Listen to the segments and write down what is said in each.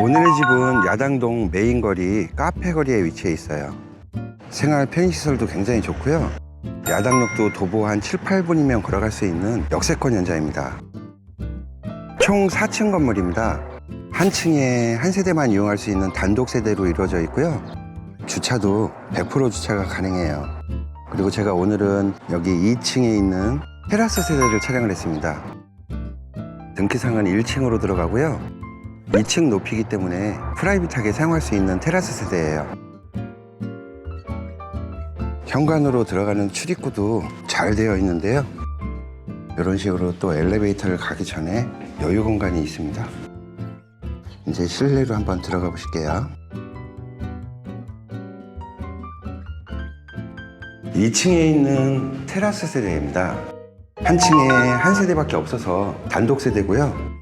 오늘의 집은 야당동 메인 거리 카페 거리에 위치해 있어요. 생활 편의시설도 굉장히 좋고요. 야당역도 도보 한 7, 8분이면 걸어갈 수 있는 역세권 현장입니다. 총 4층 건물입니다. 한 층에 한 세대만 이용할 수 있는 단독 세대로 이루어져 있고요. 주차도 100% 주차가 가능해요. 그리고 제가 오늘은 여기 2층에 있는 테라스 세대를 촬영을 했습니다. 등기상은 1층으로 들어가고요. 2층 높이기 때문에 프라이빗하게 사용할 수 있는 테라스 세대예요. 현관으로 들어가는 출입구도 잘 되어 있는데요. 이런 식으로 또 엘리베이터를 가기 전에 여유 공간이 있습니다. 이제 실내로 한번 들어가 보실게요. 2층에 있는 테라스 세대입니다. 한 층에 한 세대밖에 없어서 단독 세대고요.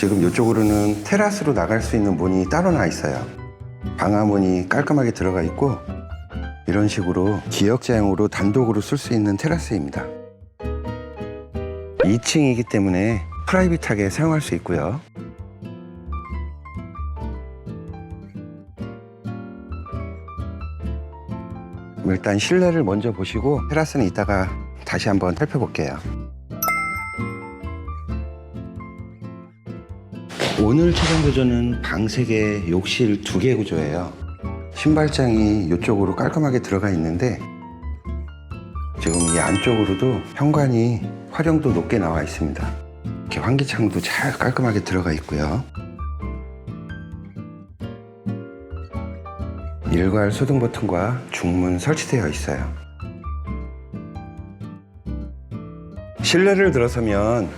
지금 이쪽으로는 테라스로 나갈 수 있는 문이 따로 나 있어요. 방화문이 깔끔하게 들어가 있고 이런 식으로 기역자형으로 단독으로 쓸 수 있는 테라스입니다. 2층이기 때문에 프라이빗하게 사용할 수 있고요. 일단 실내를 먼저 보시고 테라스는 이따가 다시 한번 살펴볼게요. 오늘 촬영 구조는 방 3개, 욕실 2개 구조예요. 신발장이 이쪽으로 깔끔하게 들어가 있는데 지금 이 안쪽으로도 현관이 활용도 높게 나와 있습니다. 이렇게 환기창도 잘 깔끔하게 들어가 있고요. 일괄 소등 버튼과 중문 설치되어 있어요. 실내를 들어서면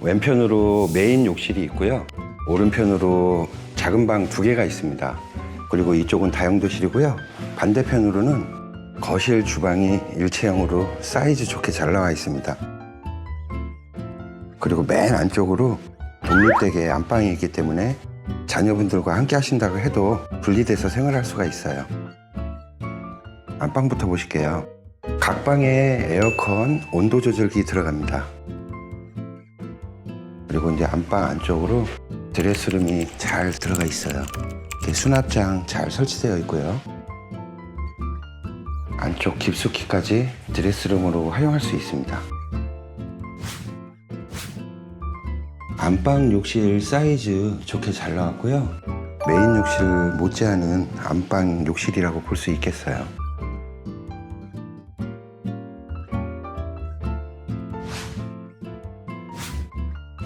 왼편으로 메인 욕실이 있고요. 오른편으로 작은 방 두 개가 있습니다. 그리고 이쪽은 다용도실이고요. 반대편으로는 거실 주방이 일체형으로 사이즈 좋게 잘 나와 있습니다. 그리고 맨 안쪽으로 독립되게 안방이 있기 때문에 자녀분들과 함께 하신다고 해도 분리돼서 생활할 수가 있어요. 안방부터 보실게요. 각 방에 에어컨 온도 조절기 들어갑니다. 그리고 이제 안방 안쪽으로 드레스룸이 잘 들어가 있어요. 수납장 잘 설치되어 있고요. 안쪽 깊숙이까지 드레스룸으로 활용할 수 있습니다. 안방 욕실 사이즈 좋게 잘 나왔고요. 메인 욕실 못지않은 안방 욕실이라고 볼 수 있겠어요.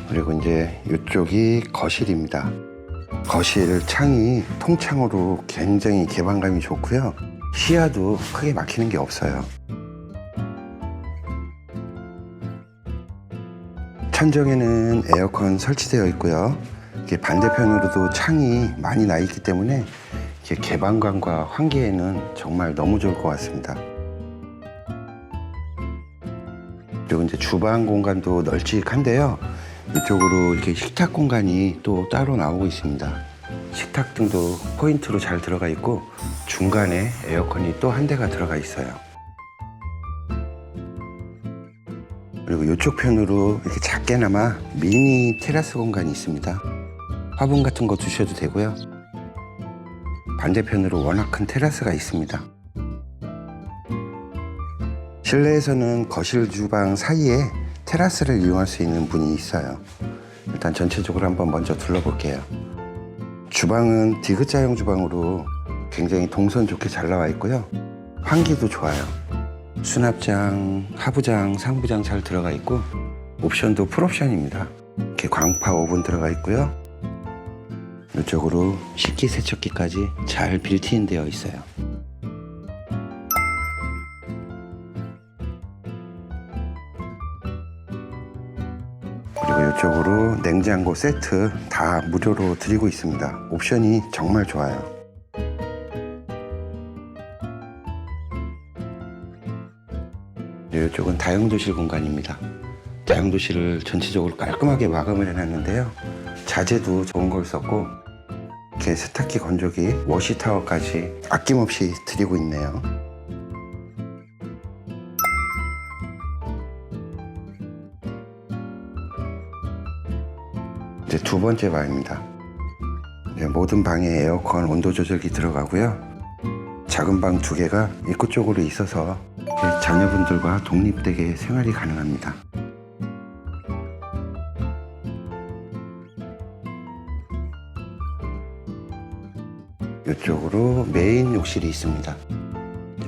그리고 이제 이쪽이 거실입니다. 거실 창이 통창으로 굉장히 개방감이 좋고요. 시야도 크게 막히는 게 없어요. 천정에는 에어컨 설치되어 있고요. 반대편으로도 창이 많이 나 있기 때문에 개방감과 환기에는 정말 너무 좋을 것 같습니다. 그리고 이제 주방 공간도 널찍한데요. 이쪽으로 이렇게 식탁 공간이 또 따로 나오고 있습니다. 식탁 등도 포인트로 잘 들어가 있고 중간에 에어컨이 또 한 대가 들어가 있어요. 그리고 이쪽 편으로 이렇게 작게나마 미니 테라스 공간이 있습니다. 화분 같은 거 두셔도 되고요. 반대편으로 워낙 큰 테라스가 있습니다. 실내에서는 거실 주방 사이에 테라스를 이용할 수 있는 문이 있어요. 일단 전체적으로 한번 먼저 둘러볼게요. 주방은 디귿자형 주방으로 굉장히 동선 좋게 잘 나와 있고요. 환기도 좋아요. 수납장, 하부장, 상부장 잘 들어가 있고 옵션도 풀옵션입니다. 이렇게 광파 오븐 들어가 있고요. 이쪽으로 식기 세척기까지 잘 빌트인 되어 있어요. 이쪽으로 냉장고 세트 다 무료로 드리고 있습니다. 옵션이 정말 좋아요. 이쪽은 다용도실 공간입니다. 다용도실을 전체적으로 깔끔하게 마감을 해놨는데요. 자재도 좋은 걸 썼고 이렇게 세탁기 건조기 워시타워까지 아낌없이 드리고 있네요. 이제 두 번째 방입니다. 네, 모든 방에 에어컨 온도 조절기 들어가고요. 작은 방 두 개가 입구 쪽으로 있어서 네, 자녀분들과 독립되게 생활이 가능합니다. 이쪽으로 메인 욕실이 있습니다.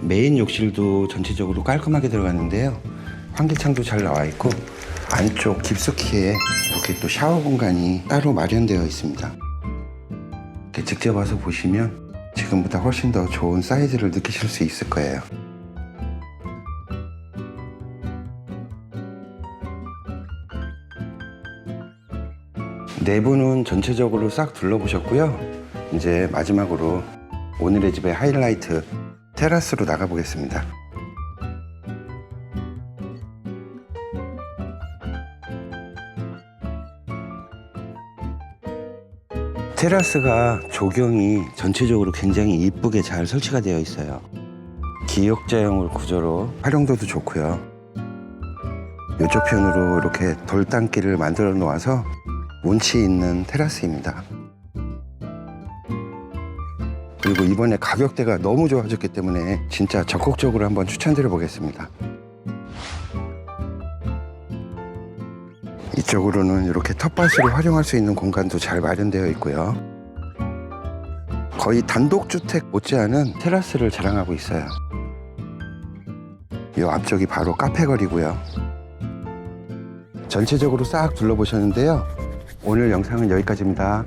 메인 욕실도 전체적으로 깔끔하게 들어갔는데요. 환기창도 잘 나와 있고 안쪽 깊숙이에 이렇게 또 샤워 공간이 따로 마련되어 있습니다. 이렇게 직접 와서 보시면 지금보다 훨씬 더 좋은 사이즈를 느끼실 수 있을 거예요. 내부는 전체적으로 싹 둘러보셨고요. 이제 마지막으로 오늘의 집의 하이라이트 테라스로 나가 보겠습니다. 테라스가 조경이 전체적으로 굉장히 이쁘게 잘 설치가 되어 있어요. 기역자형을 구조로 활용도도 좋고요. 이쪽 편으로 이렇게 돌담길을 만들어 놓아서 운치 있는 테라스입니다. 그리고 이번에 가격대가 너무 좋아졌기 때문에 진짜 적극적으로 한번 추천드려 보겠습니다. 이쪽으로는 이렇게 텃밭으로 활용할 수 있는 공간도 잘 마련되어 있고요. 거의 단독주택 못지않은 테라스를 자랑하고 있어요. 이 앞쪽이 바로 카페 거리고요. 전체적으로 싹 둘러보셨는데요. 오늘 영상은 여기까지입니다.